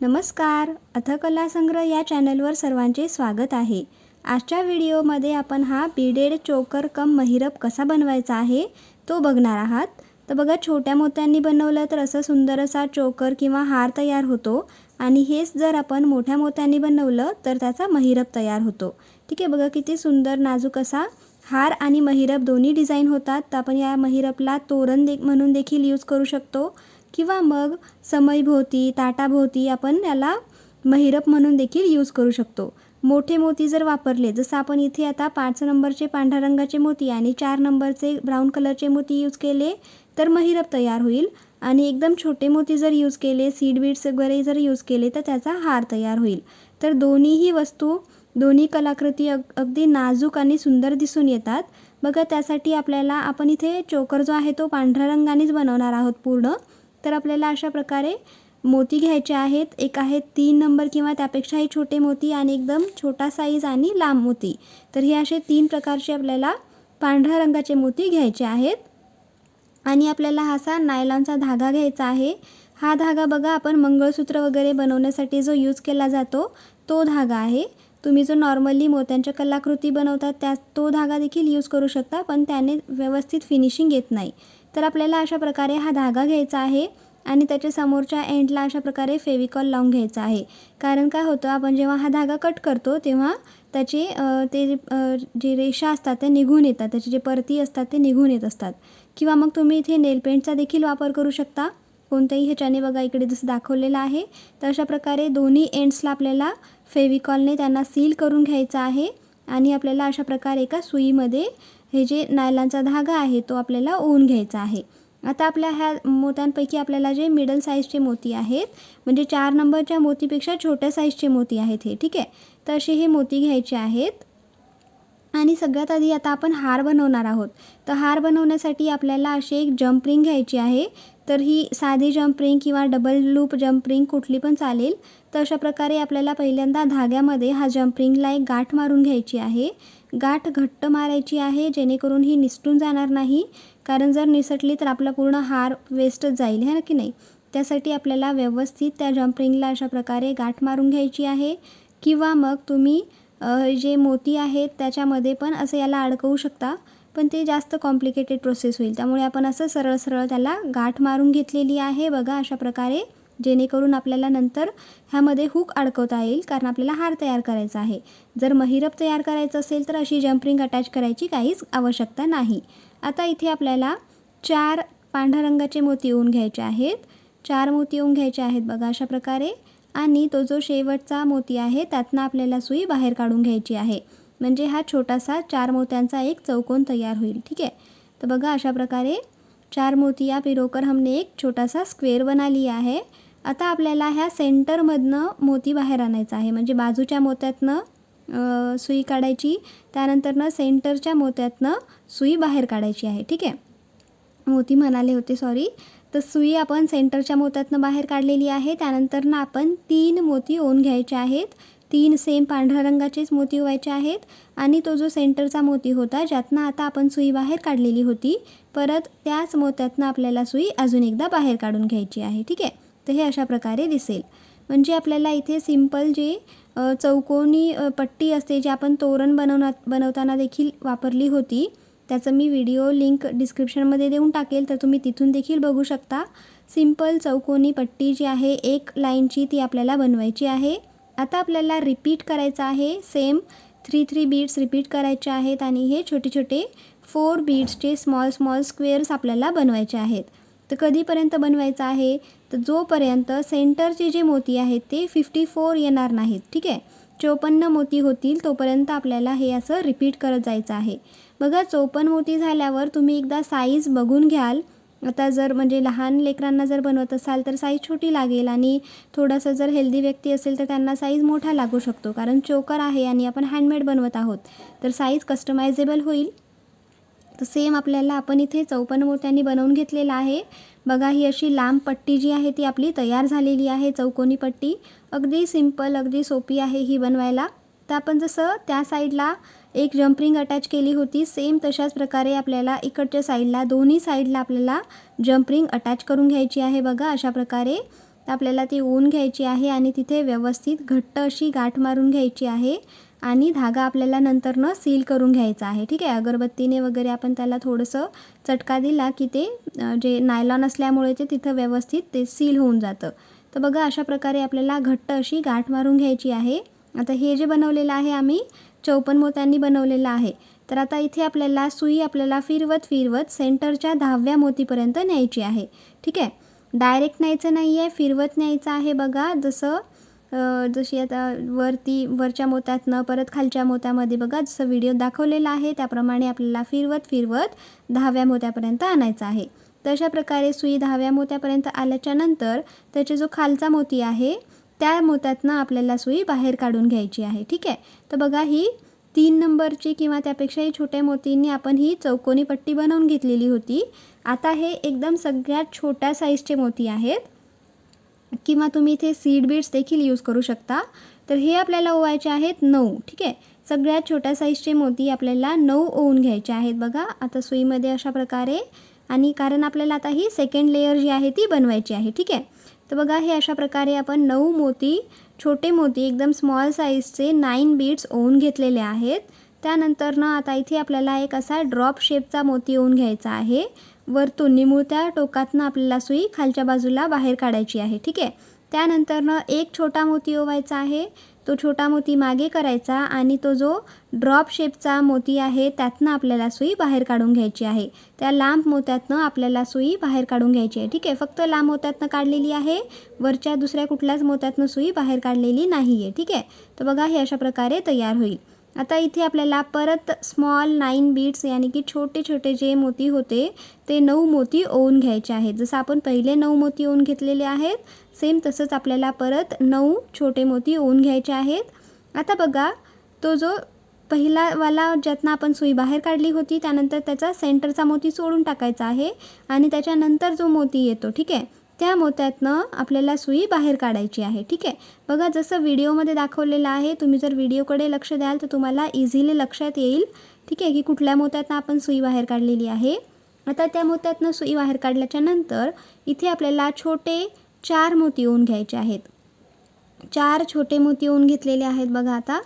नमस्कार. अथकला संग्रह या चॅनलवर सर्वांचे स्वागत आहे. आजच्या व्हिडिओमध्ये आपण हा बीडेड चोकर कम महिरप कसा बनवायचा आहे तो बघणार आहात. तर बघा छोट्या मोत्यांनी बनवलं तर असं सुंदर असा चोकर किंवा हार तयार होतो. आणि हेच जर आपण मोठ्या मोत्यांनी बनवलं तर त्याचा महिरप तयार होतो. ठीक आहे बघा किती सुंदर नाजूक असा हार आणि महिरप दोन्ही डिझाईन होतात. तर आपण या महिरपला तोरण दे म्हणून देखील यूज करू शकतो. किंवा मग समईभोवती ताटाभोवती आपण याला महिरप म्हणून देखील यूज करू शकतो. मोठे मोती जर वापरले जसं आपण इथे आता पाच नंबरचे पांढऱ्या रंगाचे मोती आणि चार नंबरचे ब्राऊन कलरचे मोती यूज केले तर महिरप तयार होईल. आणि एकदम छोटे मोती जर यूज केले सीड बीड्स वगैरे जर यूज केले तर त्याचा हार तयार होईल. तर दोन्हीही वस्तू दोन्ही कलाकृती अग अगदी नाजूक आणि सुंदर दिसून येतात. बघा त्यासाठी आपल्याला आपण इथे चोकर जो आहे तो पांढऱ्या रंगानेच बनवणार आहोत पूर्ण. तर आपल्याला अशा प्रकारे मोती घ्यायचे आहेत. एक आहे तीन नंबर किंवा त्यापेक्षाही छोटे मोती आणि एकदम छोटा साईज आणि लांब मोती. तर हे असे तीन प्रकारचे आपल्याला पांढऱ्या रंगाचे मोती घ्यायचे आहेत. आणि आपल्याला हा असा नायलॉनचा धागा घ्यायचा आहे. हा धागा बघा आपण मंगळसूत्र वगैरे बनवण्यासाठी जो यूज केला जातो तो धागा आहे. तुम्ही जो नॉर्मली मोत्यांच्या कलाकृती बनवतात त्या तो धागा देखील यूज करू शकता पण त्याने व्यवस्थित फिनिशिंग येत नाही. तर आपल्याला अशा प्रकारे हा धागा घ्यायचा आहे आणि त्याच्या समोरच्या एंडला अशा प्रकारे फेविकॉल लावून घ्यायचा आहे. कारण काय होतं आपण जेव्हा हा धागा कट करतो तेव्हा त्याचे ते जे रेषा असतात त्या निघून येतात. त्याचे जे परती असतात ते निघून येत असतात. किंवा मग तुम्ही इथे नेलपेंटचा देखील वापर करू शकता. कोणत्याही ह्याच्याने बघा इकडे जसं दाखवलेलं आहे तर अशा प्रकारे दोन्ही एंड्सला आपल्याला फेविकॉलने त्यांना सील करून घ्यायचं आहे. आणि आपल्याला अशा प्रकारे एका सुईमध्ये हे जे नायलांचा धागा आहे तो आपल्याला ओवून घ्यायचा आहे. आता आपल्या ह्या मोत्यांपैकी आपल्याला जे मिडल साईजचे मोती आहेत म्हणजे चार नंबरच्या मोतीपेक्षा छोट्या साईजचे मोती आहेत हे ठीक आहे? तर असे हे मोती घ्यायचे आहेत. आणि सगळ्यात आधी आता आपण हार बनवणार आहोत. तर हार बनवण्यासाठी आपल्याला अशी एक जम्प रिंग घ्यायची आहे. तर ही साधी जम्प रिंग किंवा डबल लूप जम्प रिंग कुठली पण चालेल. तर अशा प्रकारे आपल्याला पहिल्यांदा धाग्यामध्ये हा जम्प रिंगला एक गाठ मारून घ्यायची आहे. गाठ घट्ट मारायची आहे जेणेकरून ही निसटून जाणार नाही. कारण जर निसटली तर आपला पूर्ण हार वेस्टच जाईल है ना की नाही? त्यासाठी आपल्याला व्यवस्थित त्या जम्परिंगला अशा प्रकारे गाठ मारून घ्यायची आहे. किंवा मग तुम्ही जे मोती आहेत त्याच्यामध्ये पण असं याला अडकवू शकता. पण ते जास्त कॉम्प्लिकेटेड प्रोसेस होईल. त्यामुळे आपण असं सरळ सरळ त्याला गाठ मारून घेतलेली आहे बघा अशा प्रकारे जेणेकरून आपल्याला नंतर ह्यामध्ये हुक अडकवता येईल कारण आपल्याला हार तयार करायचा आहे. जर महिरप तयार करायचं असेल तर अशी जम्परिंग अटॅच करायची काहीच आवश्यकता नाही. आता इथे आपल्याला चार पांढऱ्या रंगाचे मोती येऊन घ्यायचे आहेत. चार मोती येऊन घ्यायचे आहेत बघा अशा प्रकारे. आणि तो जो शेवटचा मोती आहे त्यातनं आपल्याला सुई बाहेर काढून घ्यायची आहे. म्हणजे हा छोटासा चार मोत्यांचा एक चौकोन तयार होईल. ठीक आहे? तर बघा अशा प्रकारे चार मोतिया पिरोकर हमने एक छोटासा स्क्वेअर बना लिया आहे. आता आपल्याला ह्या सेंटरमधनं मोती बाहेर आणायचा आहे. म्हणजे बाजूच्या मोत्यातनं सुई काढायची त्यानंतरनं सेंटरच्या मोत्यातनं सुई बाहेर काढायची आहे. ठीक आहे? मोती म्हणाले होते सॉरी तर सुई आपण सेंटरच्या मोत्यातनं बाहेर काढलेली आहे. त्यानंतरनं आपण तीन मोती ओन घ्यायचे आहेत. तीन सेम पांढऱ्या रंगाचेच मोती व्हायचे आहेत आणि तो जो सेंटरचा मोती होता ज्यातनं आता आपण सुई बाहेर काढलेली होती परत त्याच मोत्यातनं आपल्याला सुई अजून एकदा बाहेर काढून घ्यायची आहे ठीक आहे? तर हे अशा प्रकारे दिसेल. म्हणजे आपल्याला इथे सिंपल जे चौकोनी पट्टी असते जे आपण तोरण बनवना बनवताना देखील वापरली होती त्याचं मी व्हिडिओ लिंक डिस्क्रिप्शनमध्ये देऊन टाकेल तर तुम्ही तिथून देखील बघू शकता. सिंपल चौकोनी पट्टी जी आहे एक लाईनची ती आपल्याला बनवायची आहे. आता आपल्याला रिपीट करायचं आहे. Same three three beats repeat करायचे आहेत आणि हे छोटे छोटे फोर बीट्सचे स्मॉल स्मॉल स्क्वेअर्स आपल्याला बनवायचे आहेत. तर कधीपर्यंत बनवायचं आहे? तर जोपर्यंत सेंटरचे जे मोती आहेत ते फिफ्टी फोर येणार नाहीत. ठीक आहे? चोपन्न मोती होतील तोपर्यंत आपल्याला हे असं रिपीट करत जायचं आहे. बघा चोपन्न मोती झाल्यावर तुम्ही एकदा साईज बघून घ्याल. आता जर म्हणजे लहान लेकरांना जर बनवत असाल तर साईज छोटी लागेल आणि थोडंसं जर हेल्दी व्यक्ती असेल तर त्यांना साईज मोठा लागू शकतो. कारण चोकर आहे आणि आपण हँडमेड बनवत आहोत. तर साईज कस्टमायझेबल होईल. तर सेम आपल्याला आपण इथे चौपन्न मोत्यांनी बनवून घेतलेलं आहे. बघा ही अशी लांब पट्टी जी आहे ती आपली तयार झालेली आहे चौकोनी पट्टी. अगदी सिंपल अगदी सोपी आहे ही बनवायला. तर आपण जसं त्या साईडला एक जम्परिंग अटॅच केली होती. सेम तशाच प्रकारे आपल्याला इकडच्या साईडला दोन्ही साईडला आपल्याला जम्परिंग अटॅच करून घ्यायची आहे बघा. अशा प्रकारे तर आपल्याला ती ऊन घ्यायची आहे आणि तिथे व्यवस्थित घट्ट अशी गाठ मारून घ्यायची आहे आणि धागा आपल्याला नंतरनं सील करून घ्यायचा आहे. ठीक आहे? अगरबत्तीने वगैरे आपण त्याला थोडंसं चटका दिला की ते जे नायलॉन असल्यामुळे ते तिथं व्यवस्थित ते सील होऊन जातं. तर बघा अशा प्रकारे आपल्याला घट्ट अशी गाठ मारून घ्यायची आहे. आता हे जे बनवलेलं आहे आम्ही चौपन्न मोत्यांनी बनवलेलं आहे. तर आता इथे आपल्याला सुई आपल्याला फिरवत फिरवत सेंटरच्या दहाव्या मोतीपर्यंत न्यायची आहे. ठीक आहे? डायरेक्ट न्यायचं नाही आहे फिरवत न्यायचं आहे बघा. जसं जशी आता वरती वरच्या मोत्यातनं परत खालच्या मोत्यामध्ये बघा जसं व्हिडिओ दाखवलेला आहे त्याप्रमाणे आपल्याला फिरवत फिरवत दहाव्या मोत्यापर्यंत आणायचं आहे. तशा प्रकारे सुई दहाव्या मोत्यापर्यंत आल्याच्यानंतर त्याचे जो खालचा मोती आहे त्या मोत्यातनं आपल्याला सुई बाहेर काढून घ्यायची आहे. ठीक आहे? तर बघा ही तीन नंबरची किंवा त्यापेक्षाही छोट्या मोतींनी आपण ही चौकोनी पट्टी बनवून घेतलेली होती. आता हे एकदम सगळ्यात छोट्या साईजचे मोती आहेत. किंवा तुम्ही इथे सीड बीड्स देखील यूज करू शकता. तर हे आपल्याला ओवायचे आहेत नऊ. ठीक आहे? सगळ्यात छोट्या साईजचे मोती आपल्याला नऊ ओवून घ्यायचे आहेत बघा. आता सुईमध्ये अशा प्रकारे. आणि कारण आपल्याला आता ही सेकंड लेयर जी आहे ती बनवायची आहे. ठीक आहे? तर बघा हे अशा प्रकारे आपण नऊ मोती छोटे मोती एकदम स्मॉल साईजचे नाईन बीड्स ओवून घेतलेले आहेत. त्यानंतर ना आता इथे आपल्याला एक असा ड्रॉप शेपचा मोती ओवून घ्यायचा आहे. वरतून निमुळत्या टोकातनं आपल्याला सुई खालच्या बाजूला बाहेर काढायची आहे ठीक आहे? त्यानंतरनं एक छोटा मोती ओवायचा आहे. तो छोटा मोती मागे करायचा आणि तो जो ड्रॉप शेपचा मोती आहे त्यातनं आपल्याला सुई बाहेर काढून घ्यायची आहे. त्या लांब मोत्यातनं आपल्याला सुई बाहेर काढून घ्यायची आहे. ठीक आहे फक्त लांब मोत्यातनं काढलेली आहे वरच्या दुसऱ्या कुठल्याच मोत्यातनं सुई बाहेर काढलेली नाही आहे ठीक आहे? तर बघा हे अशा प्रकारे तयार होईल. आता इथे आपल्याला परत स्मॉल नाईन बीट्स यानी की छोटे छोटे जे मोती होते ते नऊ मोती ओवून घ्यायचे आहेत. जसं आपण पहिले नऊ मोती ओवून घेतलेले आहेत सेम तसंच आपल्याला परत नऊ छोटे मोती ओवून घ्यायचे आहेत. आता बघा तो जो पहिलावाला ज्यातनं आपण सुई बाहेर काढली होती त्यानंतर त्याचा सेंटरचा मोती सोडून टाकायचा आहे आणि त्याच्यानंतर जो मोती येतो ठीक आहे? त्या मोत्यातनं आपल्याला सुई बाहेर काढायची आहे ठीक आहे? बघा जसं व्हिडिओमध्ये दाखवलेलं आहे तुम्ही जर व्हिडिओकडे लक्ष द्याल तर तुम्हाला इझिली लक्षात येईल ठीक आहे की कुठल्या मोत्यातनं आपण सुई बाहेर काढलेली आहे. आता त्या मोत्यातनं सुई बाहेर काढल्याच्या नंतर इथे आपल्याला छोटे चार मोती येऊन घ्यायचे आहेत. चार छोटे मोती येऊन घेतलेले आहेत बघा आता.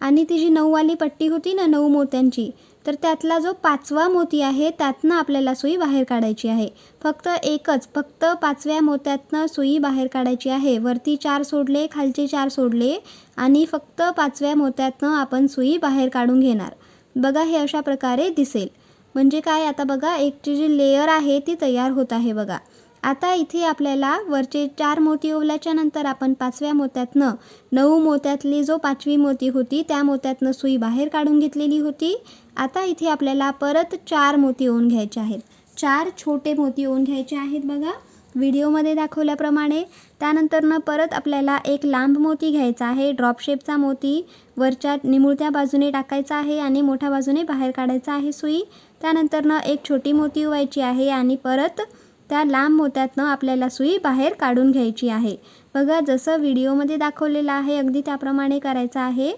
आणि ती जी नऊवाली पट्टी होती ना नऊ मोत्यांची तर त्यातला जो पाचवा मोती आहे त्यातनं आपल्याला सुई बाहेर काढायची आहे. फक्त एकच फक्त पाचव्या मोत्यातनं सुई बाहेर काढायची आहे. वरती चार सोडले खालचे चार सोडले आणि फक्त पाचव्या मोत्यातनं आपण सुई बाहेर काढून घेणार. बघा हे अशा प्रकारे दिसेल. म्हणजे काय आता बघा एकची जी लेयर आहे ती तयार होत आहे बघा. आता इथे आपल्याला वरचे चार मोती ओवल्याच्या नंतर आपण पाचव्या मोत्यातनं नऊ मोत्यातली जो पाचवी मोती होती त्या मोत्यातनं सुई बाहेर काढून घेतलेली होती. आता इथे आपल्याला परत चार मोती ओवून घ्यायचे आहेत. चार छोटे मोती ओवून घ्यायचे आहेत बघा. व्हिडिओमध्ये दाखवल्याप्रमाणे त्यानंतरनं परत आपल्याला एक लांब मोती घ्यायचा आहे ड्रॉप शेपचा मोती. वरच्या निमुळत्या बाजूने टाकायचा आहे आणि मोठ्या बाजूने बाहेर काढायचा आहे सुई. त्यानंतरनं एक छोटी मोती उवायची आहे आणि परत त्या लांब मोत्यातनं आपल्याला सुई बाहेर काढून घ्यायची आहे. बघा जसं व्हिडिओमध्ये दाखवलेलं आहे अगदी त्याप्रमाणे करायचं आहे.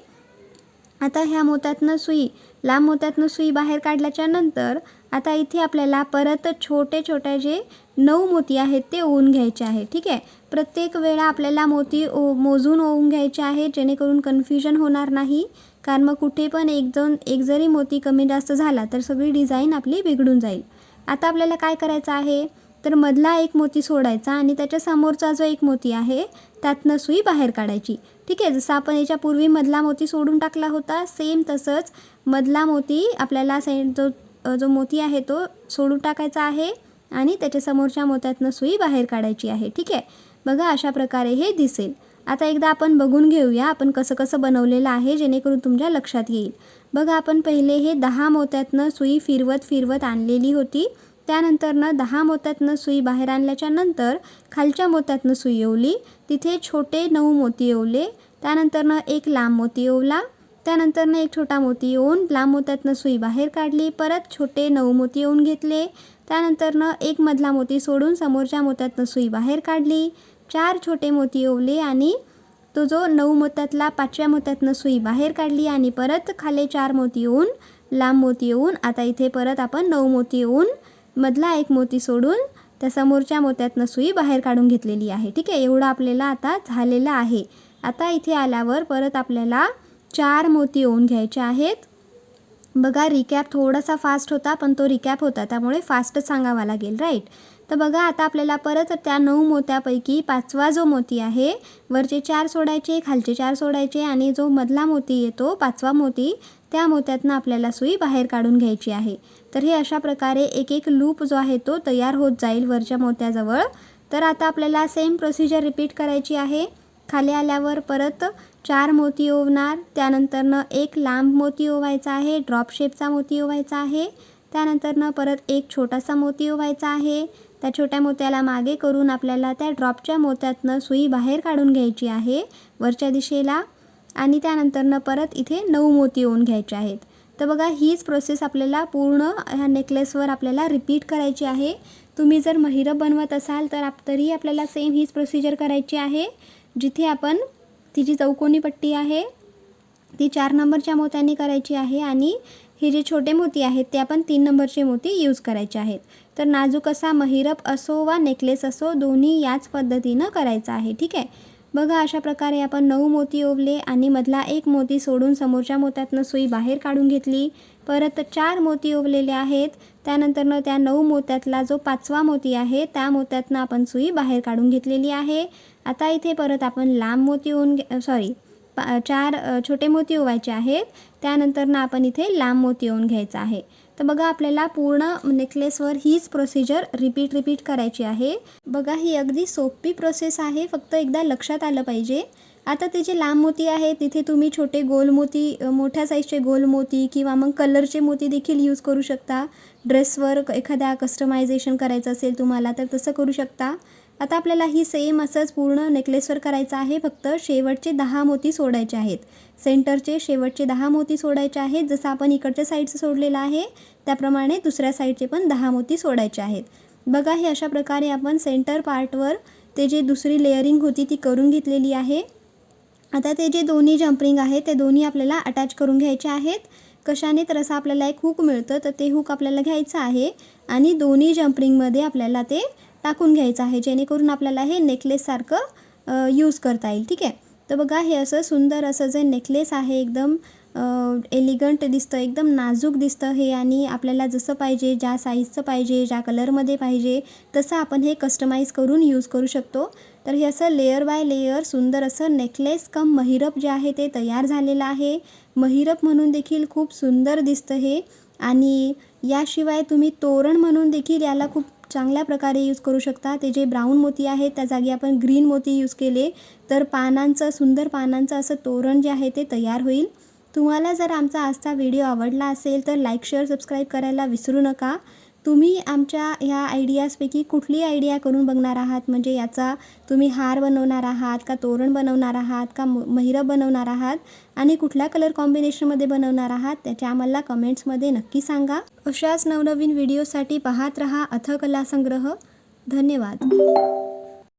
आता ह्या मोत्यातनं सुई लांब मोत्यातनं सुई बाहेर काढल्याच्या नंतर आता इथे आपल्याला परत छोटे छोटे जे नऊ मोती आहेत ते ओवून घ्यायचे आहे. ठीक आहे? प्रत्येक वेळा आपल्याला मोती ओ मोजून ओवून घ्यायचे आहे जेणेकरून कन्फ्युजन होणार नाही. कारण मग कुठे पण एक दोन एक जरी मोती कमी जास्त झाला तर सगळी डिझाईन आपली बिघडून जाईल. आता आपल्याला काय करायचं आहे? तर मधला एक मोती सोडायचा आणि त्याच्या समोरचा जो एक मोती आहे त्यातनं सुई बाहेर काढायची. ठीक आहे जसं आपण याच्यापूर्वी मधला मोती सोडून टाकला होता सेम तसंच मधला मोती आपल्याला से जो जो मोती आहे तो सोडून टाकायचा आहे आणि त्याच्या समोरच्या मोत्यातनं सुई बाहेर काढायची आहे. ठीक आहे? बघा अशा प्रकारे हे दिसेल. आता एकदा आपण बघून घेऊया आपण कसं कसं बनवलेलं आहे जेणेकरून तुमच्या लक्षात येईल. बघा आपण पहिले हे दहा मोत्यातनं सुई फिरवत फिरवत आणलेली होती. त्यानंतरनं दहा मोत्यातनं सुई बाहेर आणल्याच्या नंतर खालच्या मोत्यातनं सुई येवली तिथे छोटे नऊ मोती येवले त्यानंतरनं एक लांब मोती ओवला त्यानंतरनं एक छोटा मोती येऊन लांब मोत्यातनं सुई बाहेर काढली परत छोटे नऊ मोती येऊन घेतले त्यानंतरनं एक मधला मोती सोडून समोरच्या मोत्यातनं सुई बाहेर काढली चार छोटे मोती येवले आणि तो जो नऊ मोत्यातला पाचव्या मोत्यातनं सुई बाहेर काढली आणि परत खाली चार मोती येऊन लांब मोती येऊन आता इथे परत आपण नऊ मोती येऊन मधला एक मोती सोडून त्या समोरच्या मोत्यातनं सुई बाहेर काढून घेतलेली आहे. ठीक आहे एवढं आपल्याला आता झालेलं आहे. आता इथे आल्यावर परत आपल्याला चार मोती ओवून घ्यायचे आहेत. बघा रिकॅप थोडासा फास्ट होता पण तो रिकॅप होता त्यामुळे फास्टच सांगावा लागेल राईट तर बघा आता आपल्याला परत त्या नऊ मोत्यापैकी पाचवा जो मोती आहे वरचे चार सोडायचे खालचे चार सोडायचे आणि जो मधला मोती येतो पाचवा मोती त्या मोत्यातनं आपल्याला सुई बाहेर काढून घ्यायची आहे. तर हे अशा प्रकारे एक एक लूप जो आहे तो तयार होत जाईल वरच्या मोत्याजवळ. तर आता आपल्याला सेम प्रोसिजर रिपीट करायची आहे. खाली आल्यावर परत चार मोती ओवणार त्यानंतरनं एक लांब मोती ओवायचा आहे ड्रॉप शेपचा मोती ओवायचा आहे त्यानंतरनं परत एक छोटासा मोती ओवायचा आहे. त्या छोट्या मोत्याला मागे करून आपल्याला त्या ड्रॉपच्या मोत्यातनं सुई बाहेर काढून घ्यायची आहे वरच्या दिशेला. आणि त्यानंतरनं परत इथे नऊ मोती ओवून घ्यायचे आहेत. तर बघा हीच प्रोसेस आपल्याला पूर्ण ह्या नेकलेसवर आपल्याला रिपीट करायची आहे. तुम्ही जर महिरप बनवत असाल तर आप तरी आपल्याला सेम हीच प्रोसिजर करायची आहे जिथे आपण ती जी चौकोनी पट्टी आहे. ती चार नंबरच्या मोत्यांनी करायची आहे आणि हे जे छोटे मोती आहेत ते आपण तीन नंबरचे मोती यूज करायचे आहेत. तर नाजूक असा महिरप असो वा नेकलेस असो दोन्ही याच पद्धतीनं करायचं आहे. ठीक आहे? बघा अशा प्रकारे आपण नऊ मोती ओवले आणि मधला एक मोती सोडून समोरच्या मोत्यातनं सुई बाहेर काढून घेतली. परत चार मोती ओवलेले आहेत. त्यानंतरनं त्या नऊ मोत्यातला जो पाचवा मोती आहे त्या मोत्यातनं आपण सुई बाहेर काढून घेतलेली आहे. आता इथे परत आपण लांब मोती ओवून घे सॉरी पा चार छोटे मोती ओवायचे आहेत. त्यानंतरनं आपण इथे लांब मोती ओवून घ्यायचा आहे. तर बघा आपल्याला पूर्ण नेकलेसवर हीच प्रोसिजर रिपीट रिपीट करायची आहे. बघा ही अगदी सोपी प्रोसेस आहे. फक्त एकदा लक्षात आलं पाहिजे. आता ते जे लांब मोती आहे तिथे तुम्ही छोटे गोल मोती मोठ्या साईजचे गोल मोती किंवा मग कलरचे मोती देखील यूज करू शकता. ड्रेसवर एखाद्या कस्टमायझेशन करायचं असेल तुम्हाला तर तसं करू शकता. आता आपल्याला ही सेम असंच पूर्ण नेकलेसवर करायचं आहे. फक्त शेवटचे दहा मोती सोडायचे आहेत. सेंटरचे शेवटचे दहा मोती सोडायचे आहेत. जसं आपण इकडच्या साईडचं सोडलेलं आहे त्याप्रमाणे दुसऱ्या साईडचे पण दहा मोती सोडायचे आहेत. बघा हे अशा प्रकारे आपण सेंटर पार्टवर ते जे दुसरी लेअरिंग होती ती करून घेतलेली आहे. आता ते जे दोन्ही जम्परिंग आहे ते दोन्ही आपल्याला अटॅच करून घ्यायचे आहेत. कशाने? तर असं आपल्याला एक हुक मिळतं तर ते हुक आपल्याला घ्यायचं आहे. आणि दोन्ही जम्परिंगमध्ये आपल्याला ते टाकून घ्यायचं आहे जेणेकरून आपल्याला हे नेकलेससारखं यूज करता येईल ठीक आहे? तर बघा हे असं सुंदर असं जे नेकलेस आहे एकदम एलिगंट दिसतं एकदम नाजूक दिसतं हे आणि आपल्याला जसं पाहिजे ज्या साईजचं पाहिजे ज्या कलरमध्ये पाहिजे तसं आपण हे कस्टमाइज करून यूज करू शकतो. तर हे असं लेयर बाय लेयर सुंदर असं नेकलेस कम महिरप जे आहे ते तयार झालेलं आहे. महिरप म्हणून देखील खूप सुंदर दिसतं हे आणि याशिवाय तुम्ही तोरण म्हणून देखील याला खूप चांगल्या प्रकारे यूज करू शकता. ते जे ब्राऊन मोती आहेत त्या जागी आपण ग्रीन मोती यूज केले. तर पानांचं सुंदर पानांचं असं तोरण जे आहे ते तयार होईल. तुम्हाला जर आमचा आजचा व्हिडिओ आवडला असेल तर लाईक शेअर सबस्क्राईब करायला विसरू नका. तुम्ही आमच्या ह्या आयडियाजपैकी कुठली आयडिया करून बघणार आहात? म्हणजे याचा तुम्ही हार बनवणार आहात का तोरण बनवणार आहात का म महिरप बनवणार आहात? आणि कुठल्या कलर कॉम्बिनेशनमध्ये बनवणार आहात? त्याच्या आम्हाला कमेंट्समध्ये नक्की सांगा. अशाच नवनवीन व्हिडिओसाठी पाहत रहा अथकला संग्रह धन्यवाद.